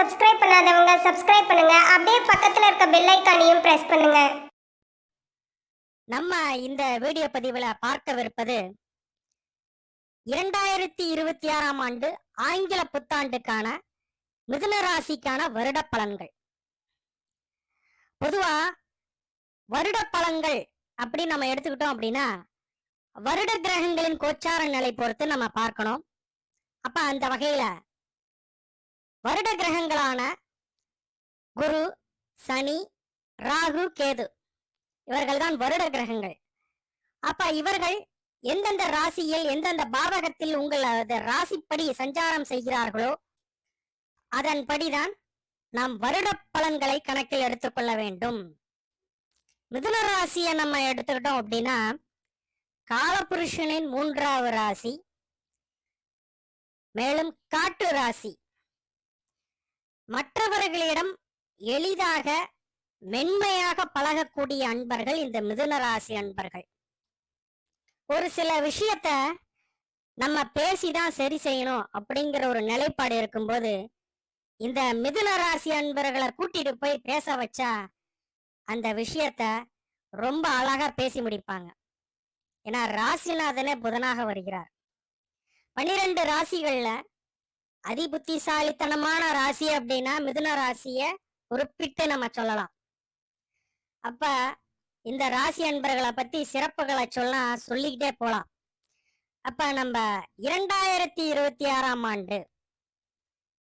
Subscribe பண்ணாதவங்க subscribe பண்ணுங்க. அப்படியே பக்கத்துல இருக்க பெல் ஐக்கானையும் பிரஸ் பண்ணுங்க. நம்ம இந்த வீடியோ பதிவுல பார்க்கவிருப்பது இரண்டாயிரத்தி இருபத்தி ஆறாம் ஆண்டு ஆங்கில புத்தாண்டுக்கான மிதுன ராசிக்கான வருட பலன்கள் பொதுவா வருட பலன்கள் அப்படின்னு நம்ம எடுத்துக்கிட்டோம் அப்படின்னா வருட கிரகங்களின் கோச்சார நிலை பொறுத்து நம்ம பார்க்கணும். அப்ப அந்த வகையில வருட கிரகங்களான குரு சனி ராகு கேது. இவர்கள் தான் வருட கிரகங்கள் அப்ப இவர்கள் எந்தெந்த ராசியில் எந்தெந்த பாவகத்தில் உங்களது ராசிப்படி சஞ்சாரம் செய்கிறார்களோ அதன்படிதான் நாம் வருட பலன்களை கணக்கில் எடுத்துக்கொள்ள வேண்டும். மிதுன ராசியை நம்ம எடுத்துக்கிட்டோம் அப்படின்னா காலபுருஷனின் மூன்றாவது ராசி மேலும் காட்டு ராசி. மற்றவர்களிடம் எளிதாக மென்மையாக பழகக்கூடிய அன்பர்கள் இந்த மிதுன ராசி அன்பர்கள். ஒரு சில விஷயத்த நம்ம பேசிதான் சரி செய்யணும் அப்படிங்கிற ஒரு நிலைப்பாடு இருக்கும்போது இந்த மிதுன ராசி அன்பர்களை கூட்டிட்டு போய் பேச வச்சா அந்த விஷயத்த ரொம்ப அழகா பேசி முடிப்பாங்க. ஏன்னா ராசிநாதனே புதனாக வருகிறார். பனிரெண்டு ராசிகள்ல அதிபுத்திசாலித்தனமான ராசி அப்படின்னா மிதுன ராசிய குறிப்பிட்டு நம்ம சொல்லலாம். அப்ப இந்த ராசி அன்பர்களை பத்தி சிறப்புகளை சொல்ல சொல்லிக்கிட்டே போலாம். அப்ப நம்ம இரண்டாயிரத்தி இருபத்தி ஆறாம் ஆண்டு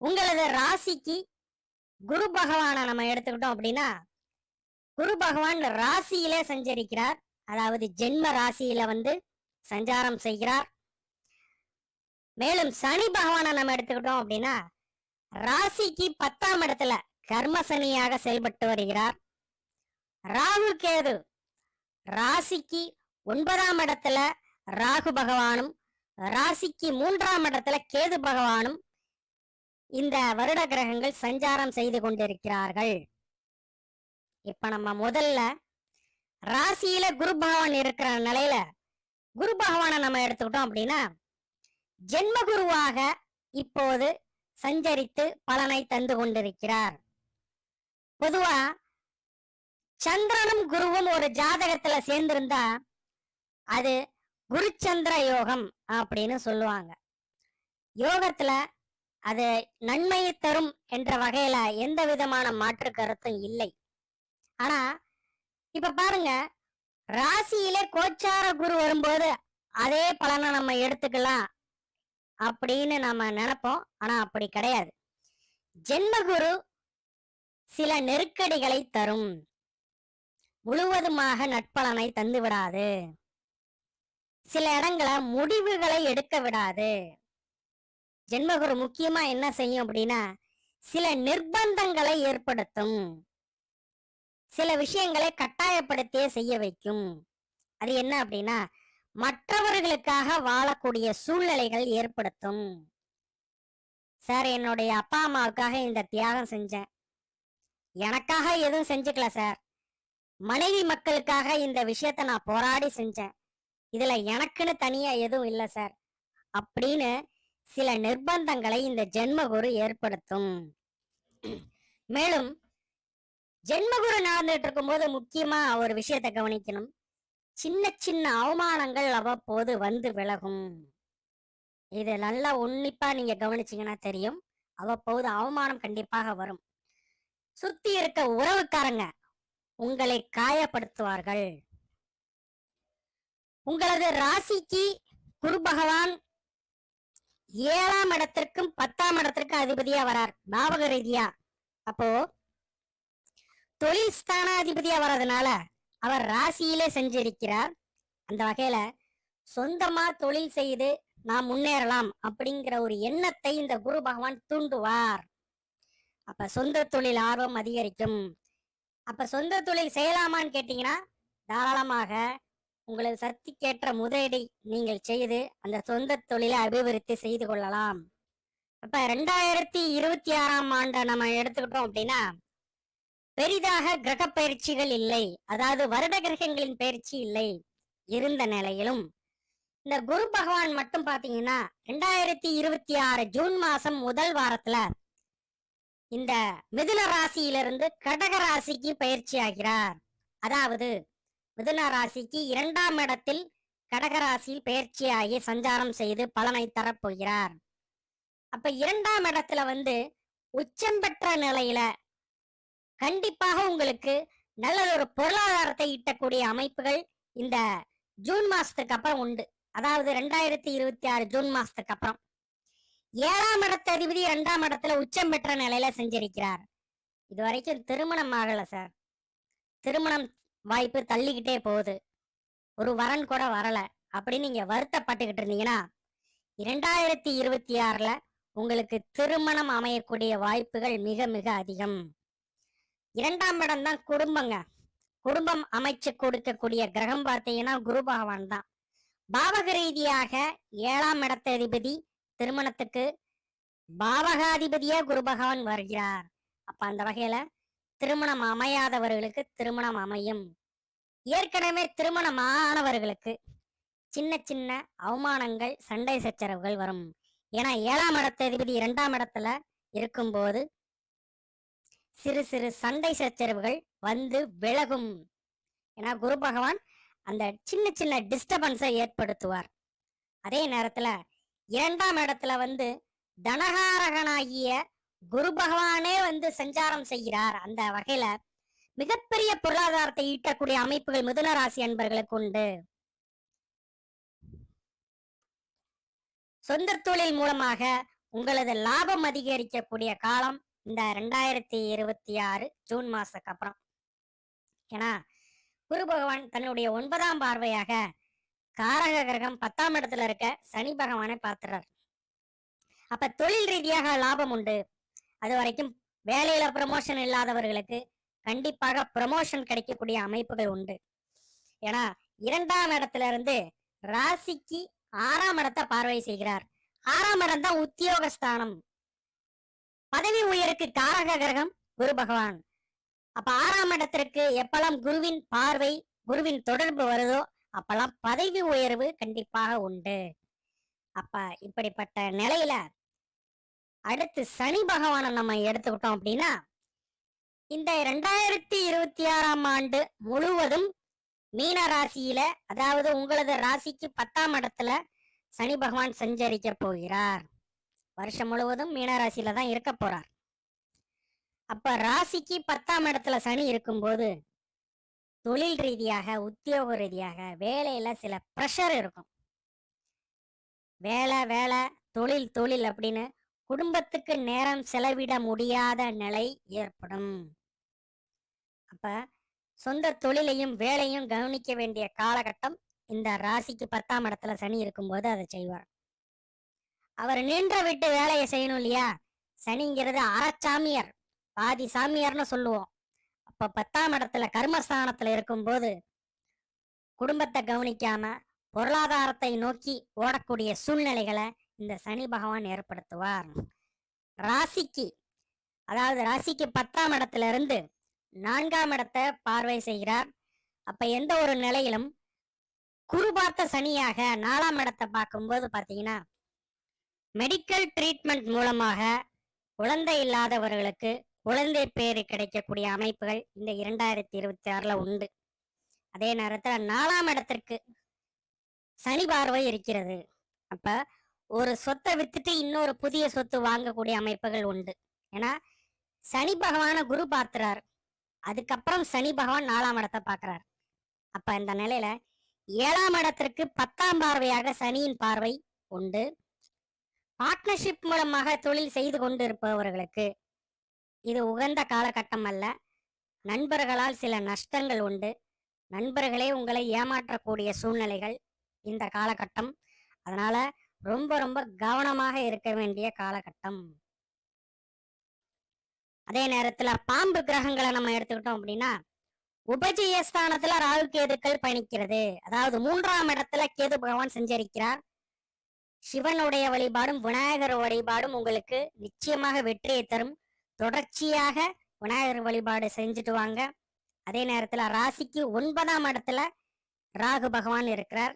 உங்களது ராசிக்கு குரு பகவானை நம்ம எடுத்துக்கிட்டோம் அப்படின்னா குரு பகவான் ராசியிலே சஞ்சரிக்கிறார். அதாவது ஜென்ம ராசியில வந்து சஞ்சாரம் செய்கிறார். மேலும் சனி பகவானை நம்ம எடுத்துக்கிட்டோம் அப்படின்னா ராசிக்கு பத்தாம் இடத்துல கர்ம சனியாக செயல்பட்டு வருகிறார். ராகு கேது ராசிக்கு ஒன்பதாம் இடத்துல ராகு பகவானும் ராசிக்கு மூன்றாம் இடத்துல கேது பகவானும் இந்த வருட கிரகங்கள் சஞ்சாரம் செய்து கொண்டிருக்கிறார்கள். இப்ப நம்ம முதல்ல ராசியில குரு பகவான் இருக்கிற நிலையில குரு பகவானை நம்ம எடுத்துக்கிட்டோம் அப்படின்னா ஜென்ம குருவாக இப்போது சஞ்சரித்து பலனை தந்து கொண்டிருக்கிறார். பொதுவா சந்திரனும் குருவும் ஒரு ஜாதகத்துல சேர்ந்திருந்தா அது குருச்சந்திர யோகம் அப்படின்னு சொல்லுவாங்க. யோகத்துல அது நன்மையை தரும் என்ற வகையில எந்த விதமான மாற்று கருத்தும் இல்லை. ஆனா இப்ப பாருங்க ராசியிலே கோச்சார குரு வரும்போது அதே பலனை நம்ம எடுத்துக்கலாம். அப்படின்னு நம்ம நினைப்போம். ஆனா அப்படி கிடையாது. ஜென்மகுரு சில நெருக்கடிகளை தரும். முழுவதுமாக நட்பலனை தந்து விடாது. சில இடங்களை முடிவுகளை எடுக்க விடாது. ஜென்மகுரு முக்கியமா என்ன செய்யும் அப்படின்னா சில நிர்பந்தங்களை ஏற்படுத்தும். சில விஷயங்களை கட்டாயப்படுத்தியே செய்ய வைக்கும். அது என்ன அப்படின்னா மற்றவர்களுக்காக வாழக்கூடிய சூழ்நிலைகள் ஏற்படுத்தும். சார் என்னுடைய அப்பா அம்மாவுக்காக இந்த தியாகம் செஞ்சேன். எனக்காக எதுவும் செஞ்சுக்கல சார். மனைவி மக்களுக்காக இந்த விஷயத்த நான் போராடி செஞ்சேன். இதுல எனக்குன்னு தனியா எதுவும் இல்லை சார். அப்படின்னு சில நிர்பந்தங்களை இந்த ஜென்மகுரு ஏற்படுத்தும். மேலும் ஜென்மகுரு நடந்துட்டு இருக்கும்போது முக்கியமா ஒரு விஷயத்தை கவனிக்கணும். சின்ன சின்ன அவமானங்கள் அவ்வப்போது வந்து விலகும். இது நல்லா உன்னிப்பா நீங்க கவனிச்சீங்கன்னா தெரியும். அவ்வப்போது அவமானம் கண்டிப்பாக வரும். சுத்தி இருக்க உறவுக்காரங்க உங்களை காயப்படுத்துவார்கள். உங்களது ராசிக்கு குரு பகவான் ஏழாம் இடத்திற்கும் பத்தாம் இடத்திற்கும் அதிபதியா வரார். ஞாபக ரீதியா. அப்போ தொழில் ஸ்தானாதிபதியா வர்றதுனால அவர் ராசியிலே செஞ்சிருக்கிறார் அந்த வகையில சொந்தமா தொழில் செய்து நாம் முன்னேறலாம் அப்படிங்கிற ஒரு எண்ணத்தை இந்த குரு பகவான் தூண்டுவார். அப்ப சொந்த தொழில் ஆர்வம் அதிகரிக்கும். அப்ப சொந்த தொழில் செய்யலாமான்னு கேட்டீங்கன்னா தாராளமாக உங்களது சக்திக்கேற்ற முதலீடை நீங்கள் செய்து அந்த சொந்த தொழிலை அபிவிருத்தி செய்து கொள்ளலாம். அப்ப ரெண்டாயிரத்தி இருபத்தி ஆறாம் ஆண்டை நம்ம எடுத்துக்கிட்டோம் அப்படின்னா பெரிதாக கிரக பயிற்சிகள் இல்லை. அதாவது வருட கிரகங்களின் பயிற்சி இல்லை. இருந்த நிலையிலும். இந்த குரு பகவான் மட்டும் பாத்தீங்கன்னா ரெண்டாயிரத்தி இருபத்தி ஆறு ஜூன் மாசம் முதல் வாரத்துல இந்த மிதுன ராசியிலிருந்து கடக ராசிக்கு பயிற்சி ஆகிறார். அதாவது மிதுன ராசிக்கு இரண்டாம் இடத்தில் கடக ராசியில் பயிற்சியாகி சஞ்சாரம் செய்து பலனை தரப்போகிறார். அப்ப இரண்டாம் இடத்துல வந்து உச்சம் பெற்ற நிலையில கண்டிப்பாக உங்களுக்கு நல்ல ஒரு பொருளாதாரத்தை ஈட்டக்கூடிய அமைப்புகள் இந்த ஜூன் மாசத்துக்கு அப்புறம் உண்டு. அதாவது ரெண்டாயிரத்தி இருபத்தி ஆறு ஜூன் மாசத்துக்கு அப்புறம். ஏழாம் இடத்த அதிபதி இரண்டாம் இடத்துல உச்சம் பெற்ற நிலையில செஞ்சிருக்கிறார். இது வரைக்கும் திருமணம் ஆகல சார். திருமணம் வாய்ப்பு தள்ளிக்கிட்டே போகுது. ஒரு வரன் கூட வரல. அப்படின்னு நீங்க வருத்தப்பட்டுக்கிட்டு இருந்தீங்கன்னா இரண்டாயிரத்தி இருபத்தி ஆறுல உங்களுக்கு திருமணம் அமையக்கூடிய வாய்ப்புகள் மிக மிக அதிகம். இரண்டாம் இடம் தான் குடும்பங்க. குடும்பம் அமைச்சு கொடுக்கக்கூடிய கிரகம் பார்த்தீங்கன்னா குரு பகவான் தான். பாவக ரீதியாக ஏழாம் இடத்த அதிபதி திருமணத்துக்கு பாவகாதிபதியா குரு பகவான் வருகிறார். அப்ப அந்த வகையில திருமணம் அமையாதவர்களுக்கு திருமணம் அமையும். ஏற்கனவே திருமணம் ஆனவர்களுக்கு சின்ன சின்ன அவமானங்கள் சண்டை சச்சரவுகள் வரும். ஏன்னா ஏழாம் இடத்த அதிபதி இரண்டாம் இடத்துல இருக்கும்போது சிறு சிறு சண்டை சச்சரவுகள் வந்து விலகும். ஏன்னா குரு பகவான் அந்த சின்ன சின்ன டிஸ்டர்பன்ஸை ஏற்படுத்துவார். அதே நேரத்துல இரண்டாம் இடத்துல வந்து தனகாரகனாகிய குரு பகவானே வந்து சஞ்சாரம் செய்கிறார். அந்த வகையில மிகப்பெரிய பொருளாதாரத்தை ஈட்டக்கூடிய அமைப்புகள் மிதுன ராசி அன்பர்களுக்கு உண்டு. சொந்த தொழில் மூலமாக உங்களது லாபம் அதிகரிக்கக்கூடிய காலம் இந்த ரெண்டாயிரத்தி இருபத்தி ஆறு ஜூன் மாசத்துக்கு அப்புறம் ஏன்னா குரு பகவான் தன்னுடைய ஒன்பதாம் பார்வையாக காரக கிரகம் பத்தாம் இடத்துல இருக்க சனி பகவானை பார்த்துறார். அப்ப தொழில் ரீதியாக லாபம் உண்டு. அது வரைக்கும் வேலையில ப்ரமோஷன் இல்லாதவர்களுக்கு கண்டிப்பாக ப்ரமோஷன் கிடைக்கக்கூடிய அமைப்புகள் உண்டு. ஏன்னா இரண்டாம் இடத்துல இருந்து ராசிக்கு ஆறாம் இடத்தை பார்வை செய்கிறார். ஆறாம் இடம் தான் உத்தியோகஸ்தானம். பதவி உயருக்கு காரக கிரகம் குரு பகவான். அப்ப ஆறாம் இடத்திற்கு எப்பெல்லாம் குருவின் பார்வை குருவின் தொடர்பு வருதோ அப்பெல்லாம் பதவி உயர்வு கண்டிப்பாக உண்டு. அப்ப இப்படிப்பட்ட நிலையில அடுத்து சனி பகவானை நம்ம எடுத்துக்கிட்டோம் அப்படின்னா இந்த ரெண்டாயிரத்தி இருபத்தி ஆறாம் ஆண்டு முழுவதும் மீன ராசியில அதாவது உங்களது ராசிக்கு பத்தாம் இடத்துல சனி பகவான் சஞ்சரிக்க போகிறார். வருஷம் முழுவதும் மீனராசியில தான் இருக்க போறார். அப்ப ராசிக்கு பத்தாம் இடத்துல சனி இருக்கும்போது தொழில் ரீதியாக உத்தியோக ரீதியாக வேலையில சில ப்ரெஷர் இருக்கும். வேலை வேலை தொழில் தொழில் அப்படின்னு குடும்பத்துக்கு நேரம் செலவிட முடியாத நிலை ஏற்படும். அப்ப சொந்த தொழிலையும் வேலையும் கவனிக்க வேண்டிய காலகட்டம் இந்த ராசிக்கு பத்தாம் இடத்துல சனி இருக்கும்போது அதை செய்வார். அவர் நின்ற விட்டு வேலையை செய்யணும் இல்லையா? சனிங்கிறது அறச்சாமியார். பாதி சாமியார்னு சொல்லுவோம். அப்ப பத்தாம் இடத்துல கர்மஸ்தானத்துல இருக்கும்போது குடும்பத்தை கவனிக்காம பொருளாதாரத்தை நோக்கி ஓடக்கூடிய சூழ்நிலைகளை இந்த சனி பகவான் ஏற்படுத்துவார். ராசிக்கு அதாவது ராசிக்கு பத்தாம் இடத்துல இருந்து நான்காம் இடத்தை பார்வை செய்கிறார். அப்ப எந்த ஒரு நிலையிலும் குறுபார்த்த சனியாக நாலாம் இடத்தை பார்க்கும்போது பார்த்தீங்கன்னா மெடிக்கல் ட்ரீட்மெண்ட் மூலமாக குழந்தை இல்லாதவர்களுக்கு குழந்தை பேர் கிடைக்கக்கூடிய அமைப்புகள் இந்த இரண்டாயிரத்தி இருபத்தி ஆறுல உண்டு. அதே நேரத்தில் நாலாம் இடத்திற்கு சனி பார்வை இருக்கிறது. அப்ப ஒரு சொத்தை வித்துட்டு இன்னொரு புதிய சொத்து வாங்கக்கூடிய அமைப்புகள் உண்டு. ஏன்னா சனி பகவான குரு பார்த்துறார் அதுக்கப்புறம் சனி பகவான் நாலாம் இடத்தை பார்க்கிறார். அப்ப இந்த நிலையில ஏழாம் இடத்திற்கு பத்தாம் பார்வையாக சனியின் பார்வை உண்டு. பார்ட்னர்ஷிப் மூலமாக தொழில் செய்து கொண்டு இருப்பவர்களுக்கு இது உகந்த காலகட்டம் அல்ல. நண்பர்களால் சில நஷ்டங்கள் உண்டு. நண்பர்களே உங்களை ஏமாற்றக்கூடிய சூழ்நிலைகள் இந்த காலகட்டம். அதனால ரொம்ப ரொம்ப கவனமாக இருக்க வேண்டிய காலகட்டம். அதே நேரத்துல பாம்பு கிரகங்களை நம்ம எடுத்துக்கிட்டோம் அப்படின்னா உபஜய ஸ்தானத்துல ராகு கேதுக்கள் பயணிக்கிறது. அதாவது மூன்றாம் இடத்துல கேது பகவான் செஞ்சிருக்கிறார். சிவனுடைய வழிபாடும் விநாயகர் வழிபாடும் உங்களுக்கு நிச்சயமாக வெற்றியை தரும். தொடர்ச்சியாக விநாயகர் வழிபாடு செஞ்சுட்டு வாங்க. அதே நேரத்துல ராசிக்கு ஒன்பதாம் இடத்துல ராகு பகவான் இருக்கிறார்.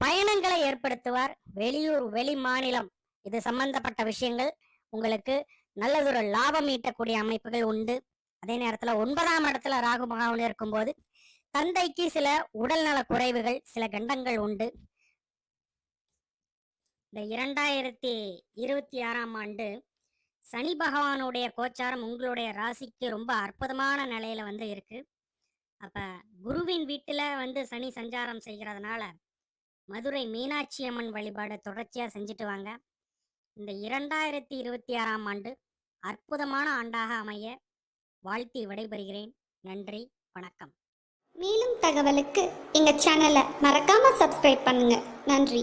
பயணங்களை ஏற்படுத்துவார். வெளியூர் வெளி மாநிலம் இது சம்பந்தப்பட்ட விஷயங்கள் உங்களுக்கு நல்லதொரு லாபம் ஈட்டக்கூடிய அமைப்புகள் உண்டு. அதே நேரத்துல ஒன்பதாம் இடத்துல ராகு பகவான் இருக்கும்போது தந்தைக்கு சில உடல்நல குறைவுகள் சில கண்டங்கள் உண்டு. இந்த இரண்டாயிரத்தி இருபத்தி ஆறாம் ஆண்டு சனி பகவானுடைய கோச்சாரம் உங்களுடைய ராசிக்கு ரொம்ப அற்புதமான நிலையில வந்து இருக்கு. அப்ப குருவின் வீட்டுல வந்து சனி சஞ்சாரம் செய்கிறதுனால மதுரை மீனாட்சி அம்மன் வழிபாடு தொடர்ச்சியா செஞ்சுட்டு வாங்க. இந்த இரண்டாயிரத்தி இருபத்தி ஆறாம் ஆண்டு அற்புதமான ஆண்டாக அமைய வாழ்த்தி விடைபெறுகிறேன். நன்றி வணக்கம். மேலும் தகவலுக்கு எங்க சேனலை மறக்காம சப்ஸ்கிரைப் பண்ணுங்க. நன்றி.